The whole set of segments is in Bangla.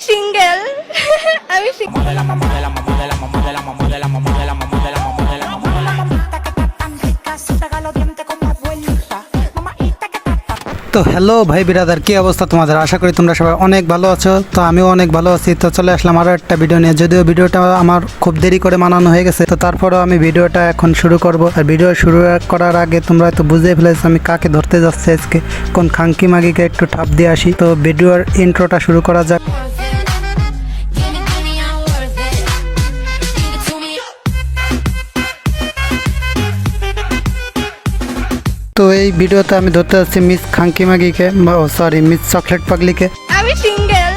তো হ্যালো ভাই বিরাদার কি অবস্থা তোমাদের? আশা করি তোমরা সবাই অনেক ভালো আছো। তো আমিও অনেক ভালো আছি। তো চলে আসলাম আরও একটা ভিডিও নিয়ে। যদিও ভিডিওটা আমার খুব দেরি করে মানানো হয়ে গেছে, তো তারপরেও আমি ভিডিওটা এখন শুরু করব। আর ভিডিও শুরু করার আগে তোমরা তো বুঝে ফেলেছো আমি কাকে ধরতে যাচ্ছি আজকে, কোন খাঙ্কি মাগিকে একটু ঠাপ দিয়ে আসি। তো ভিডিওর ইন্ট্রোটা শুরু করা যাক। তো এই ভিডিওতে আমি ধরতে যাচ্ছি মিস খাঙ্কি মাগিকে সরি মিস চকলেট পাগলিকে। আমি সিঙ্গেল।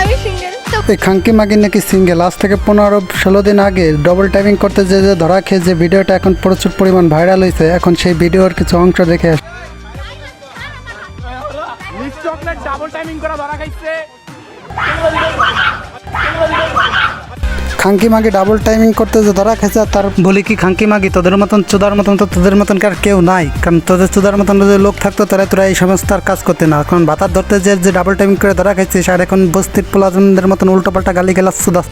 আমি সিঙ্গেল। তো এই খাঙ্কি মাগি নাকি সিঙ্গেল? আজ থেকে পনেরো ষোলো দিন আগে ডবল টাইপিং করতে যে যে ধরা খেয়ে যে ভিডিওটা এখন প্রচুর পরিমাণ ভাইরাল হয়েছে এখন সেই ভিডিওর কিছু অংশ দেখে আসি। মিস চকলেট ডাবল টাইমিং করা ধরা খাইছে। খাঙ্কি মাগি ডাবল টাইমিং করতে যে ধরা খেয়েছে আর তার বলি কি খাঙ্কি মাগি? তোদের মতন চুদার মতন তো তোদের মতন কার কেউ নাই? কারণ তোদের চুদার মতন যদি লোক থাকতো তাহলে তোরা এই সমস্ত আর কাজ করতে না। কারণ ভাতার ধরতে যে ডাবল টাইমিং করে ধরা খাইছিস, আর এখন বস্তির পোলাজনদের মতন উল্টো পাল্টা গালি গেলাস চুদাস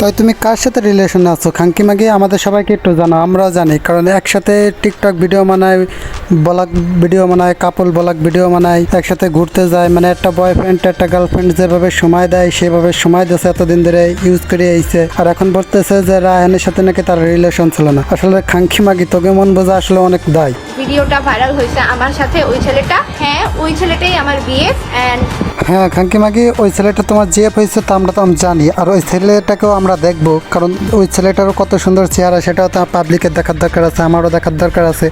তাই তুমি কার সাথে রিলেশনে আছো? খাঙ্কি মাগি, আমাদের সবাইকে একটু জানো আমরাও জানি। কারণ একসাথে টিকটক ভিডিও বানায় ব্লগ ভিডিও বানায় কাপল ব্লগ ভিডিও বানায়, একসাথে ঘুরতে যায়। মানে একটা বয়ফ্রেন্ড একটা গার্লফ্রেন্ড যেভাবে সময় দেয়, সেভাবে সময় দিয়েছে, এতদিন ধরে ইউজ করে আইছে। আর এখন বলতেছে যে রায়হানের সাথে নাকি তার রিলেশন ছিল না। আসলে খাঙ্কি মাগি, তোকে মন বোঝা আসলে অনেক দায়। ভিডিওটা ভাইরাল হয়েছে আমার সাথে, ওই ছেলেটা। হ্যাঁ ওই ছেলেটাই আমার বিয়ে অ্যান্ড হ্যাঁ খাঙ্কি মাগি ওই ছেলেটা তোমার জিএফ হয়েছে তা আমরা তো আমি জানি। আর ওই ছেলেটাকেও আমরা দেখব কারণ ওই ছেলেটারও কত সুন্দর চেহারা সেটাও তো পাবলিকের দেখার দরকার আছে আমারও দেখার দরকার আছে।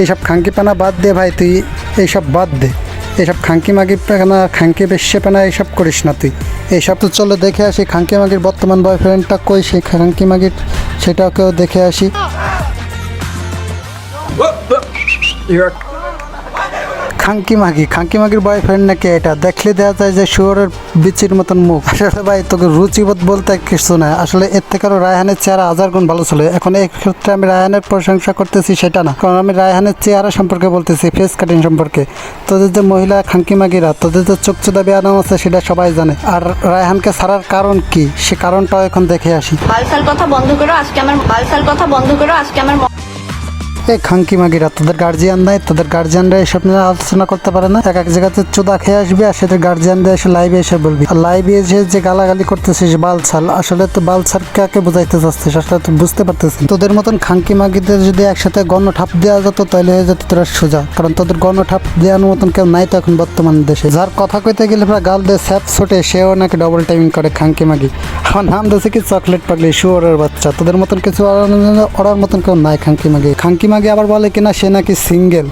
এইসব খাঙ্কি পানা বাদ দে ভাই তুই এইসব বাদ দে। এইসব খাঙ্কি মাগি পেনা খাঙ্কি বেশ্যে পেনা এইসব করিস না তুই। এইসব তো চলে দেখে আসি খাঙ্কি মাগির বর্তমান বয়ফ্রেন্ডটা কই সেই খাঙ্কি মাগির সেটাকেও দেখে আসি। খাঙ্কি মাগি খাঙ্কি মাগির বয়ফ্রেন্ড নাকি এটা? দেখলে দেওয়া যায় যে শুয়োরের বিচির মতন মুখ। আসলে ভাই, তোকে রুচিবোধ বলতে কিছু না। আসলে এর থেকে আরও রায়হানের চেহারা হাজার গুণ ভালো ছিল। এখন এই ক্ষেত্রে আমি রায়হানের প্রশংসা করতেছি সেটা না। কারণ আমি রায়হানের চেহারা সম্পর্কে বলতেছি ফেস কাটিং সম্পর্কে। তোদের যে মহিলা খাঙ্কি মাগিরা তোদের যে চোখ চোদা বেয়ানাম আছে, সেটা সবাই জানে। আর রায়হানকে ছাড়ার কারণ কি? সে কারণটাও এখন দেখে আসি। বালসাল কথা বন্ধ করো, আজকে আমার বালসাল কথা বন্ধ করো, আজকে আমার এই খাঙ্কি মাগিরা, তোদের গার্জিয়ান নাই, তোদের গার্জিয়ানরা এসব নিয়ে আলোচনা করতে পারে না। এক এক জায়গাতে চোদা খেয়ে আসবি আর সেটা গার্জিয়ানরা এসে লাইভে এসে বলবি। আর লাইভে এসে যে গালাগালি করতেছিস, বালছাল, আসলে তো বালছাল কাকে বোঝাইতে চাচ্ছিস? আসলে তুই বুঝতে পারতেছিস তোদের মতন খাঙ্কি মাগিদের যদি একসাথে গণ ঠাপ দেওয়া যেত, তাহলে হয়ে যেত তোরা সোজা। কারণ তোদের গণ ঠাপ দেওয়ার মতন কেউ নাই তো এখন বর্তমান দেশে। যার কথা কইতে গেলে প্রায় গাল দিয়ে স্যাপ ছোটে, সেও নাকি ডবল টাইমিং করে খাঙ্কি মাগি। আমার নাম দিয়েছে কি চকলেট পাগলি, শুয়োরের বাচ্চা। তোদের মতন কিছু ওরার মতন কেউ নাই খাঙ্কি মাগি। খাঙ্কি মাগি আবার বলে কিনা সে নাকি সিঙ্গেল।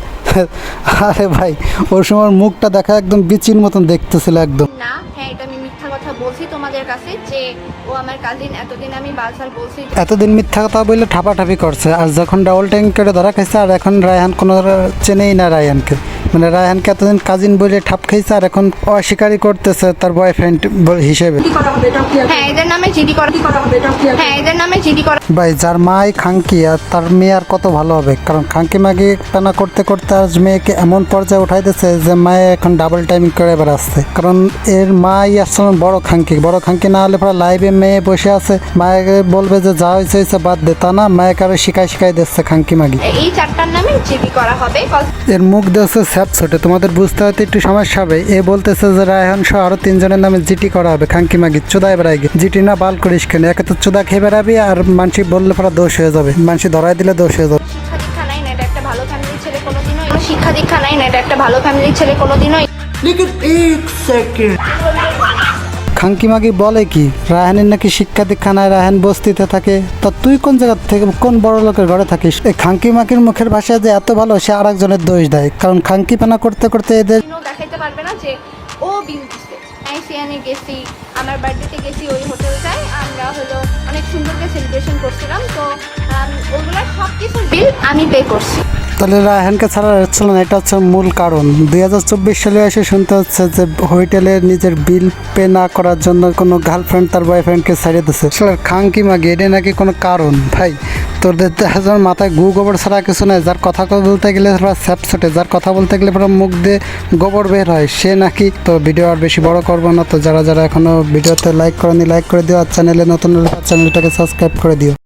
আরে ভাই ওর সময় মুখটা দেখা একদম বিচির মতন দেখতেছিল একদম। না হ্যাঁ এটা আমি মিথ্যা কথা বলছি তোমাদের কাছে যে ও আমার কাজিন এতদিন আমি বালসাল বলছি এতদিন মিথ্যা কথা বলে ঠাপাঠাপি করছে। আর যখন ডাবল ট্যাঙ্ক করে ধরা খাইছে আর এখন রায়হান কোনো চেনেই না রায়হানকে। মানে রায়হানকে এতদিন কাজিন বলে ঠাপ খাইছে আর এখন অস্বীকারই করতেছে তার বয়ফ্রেন্ড হিসেবে? হ্যাঁ এদের নামে জিডি করা হ্যাঁ এদের নামে জিডি করা ভাই যার মাই খাঙ্কি আর তার মেয়ে আর কত ভালো হবে? কারণ খাঙ্কি মাগি টানা করতে করতে আজ মেয়েকে এমন পর্যায়ে উঠাই দিচ্ছে যে মায়ে এখন ডাবল টাইমিং করে বেড়াচ্ছে। কারণ এর মাই আসলে বড় খাঙ্কি বড় খাঙ্কি না হলে পরে লাইভে মেয়ে বসে আছে। মায়েকে বলবে যে যা হয়েছে হয়েছে বাদ দে। তা না মায়ের কারও শিখাই শিখাই দিচ্ছে খাঙ্কি মাগি। এই চারটার নামে জিডি করা হবে। এর মুখ দিয়েছে স্যাপ ছোটে তোমাদের বুঝতে হয়তো একটু সমস্যা হবে। এ বলতেছে যে রায়হান সহ আরও তিনজনের নামে জিটি করা হবে। খাঙ্কি মাগি চোদায় বেড়াই গে জিটি না বাল করিস কেন? একে তো চোদা খেয়ে বেড়াবি আর মানসি বললে পরে দোষ হয়ে যাবে। মানসি ধরাই দিলে দোষ হয়ে যাবে। শিক্ষা দীক্ষা নাই না এটা একটা ভালো ফ্যামিলির ছেলে কোনোদিনও কোনো শিক্ষা দীক্ষা নাই না এটা একটা ভালো ফ্যামিলির ছেলে কোনোদিনও খাঙ্কি মাগি বলে কি, রায়হানের নাকি শিক্ষা দীক্ষা নাই রায়হান বস্তিতে থাকে? তা তুই কোন জায়গা থেকে, কোন বড় লোকের ঘরে থাকিস? এই খাঙ্কি মাগির মুখের ভাষা যে এত ভালো, সে আর একজনের দোষ দেয়। কারণ খাঙ্কি পানা করতে করতে এদের দেখাইতে পারবে না যে ও গেছি, আমার বার্থডেতে গেছি, ওই হোটেলটায় আমরা হলো অনেক সুন্দর সেলিব্রেশন করছিলাম। তো ওগুলোর সব বিল আমি পে করছি। তাহলে রায়হানকে ছাড়া যাচ্ছিল না, এটা হচ্ছে মূল কারণ। দুই হাজার চব্বিশ সালে এসে শুনতে হচ্ছে যে হোটেলে নিজের বিল পে না করার জন্য কোনো গার্লফ্রেন্ড তার বয়ফ্রেন্ডকে ছাড়িয়ে দিচ্ছে আসলে খাঙ্কি মাগি এটা নাকি কোনো কারণ? ভাই, তোদের দেখার মাথায় গু গোবর ছাড়া কিছু নাই, যার কথা বলতে গেলে পুরো স্যাপ ছোটে, যার কথা বলতে গেলে পুরো মুখ দিয়ে গোবর বের হয়। সে নাকি, তো ভিডিও আর বেশি বড় করব না, তো যারা যারা এখনও ভিডিওতে লাইক করেনি লাইক করে দিও, আর চ্যানেলে নতুন চ্যানেলটাকে সাবস্ক্রাইব করে দিও।